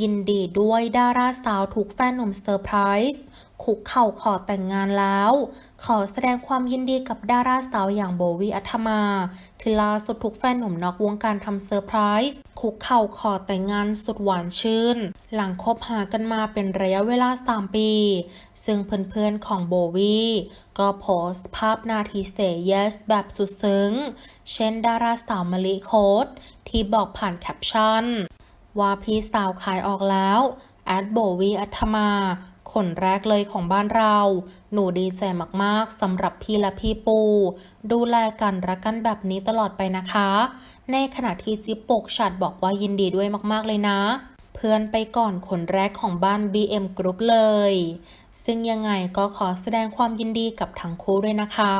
ยินดีด้วยดาราสาวถูกแฟนหนุ่มเซอร์ไพรส์คุกเข่าขอแต่งงานแล้ว ขอแสดงความยินดีกับดาราสาวอย่างโบวีอัธมาที่ล่าสุดถูกแฟนหนุ่มนอกวงการทำเซอร์ไพรส์คุกเข่าขอแต่งงานสุดหวานชื่น หลังคบหากันมาเป็นระยะเวลา 3 ปี ซึ่งเพื่อนๆของโบวีก็โพสต์ภาพนาทีเซ yes แบบสุดซึ้ง เช่นดาราสาวมะลิโคดที่บอกผ่านแคปชั่น ว่าพี่สาวขายออกแล้ว แอดโบวีอัธมา คนแรกเลยของบ้านเรา หนูดีใจมากๆสำหรับพี่และพี่ปู ดูแลกันรักกันแบบนี้ตลอดไปนะคะ ในขณะที่จิ๊บปกฉัดบอกว่ายินดีด้วยมากๆเลยนะ เพื่อนไปก่อนคนแรกของบ้าน BM Group เลย ซึ่งยังไงก็ขอแสดงความยินดีกับทั้งคู่ด้วยนะคะ